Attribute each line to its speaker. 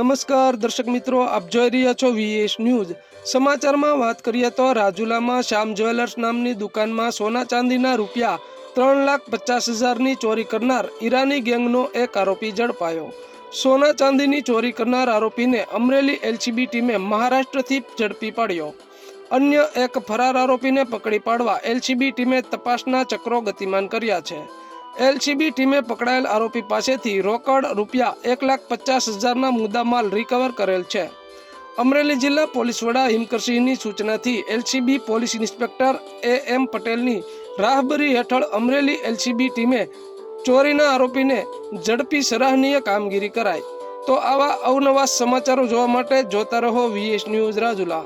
Speaker 1: નમસ્કાર, દર્શક મિત્રો, આપ જોઈ રહ્યા છો વીએસ ન્યૂઝ સમાચારમાં વાત કરીએ તો રાજુલામાં શ્યામ જ્વેલર્સ નામની દુકાનમાં સોના ચાંદીના રૂપિયા ત્રણ લાખ પચાસ હજારની ચોરી કરનાર ઈરાની ગેંગનો એક આરોપી ઝડપાયો. સોના ચાંદીની ચોરી કરનાર આરોપીને અમરેલી એલસીબી ટીમે મહારાષ્ટ્રથી ઝડપી પાડ્યો. અન્ય એક ફરાર આરોપીને પકડી પાડવા એલસીબી ટીમે તપાસના ચક્રો ગતિમાન કર્યા છે. એલસીબી ટીમે પકડાયેલ આરોપી પાસેથી રોકડ રૂપિયા એક લાખ પચાસ હજારના મુદ્દામાલ રિકવર કરેલ છે. અમરેલી જિલ્લા પોલીસ વડા હિમકરસિંહની સૂચનાથી LCB police inspector A M પટેલની રાહબરી હેઠળ અમરેલી એલસીબી ટીમે ચોરીના આરોપીને ઝડપી સરાહનીય કામગીરી કરાઈ. તો આવા અવનવા સમાચારો જોવા માટે જોતા રહો વીએસ ન્યૂઝ રાજુલા.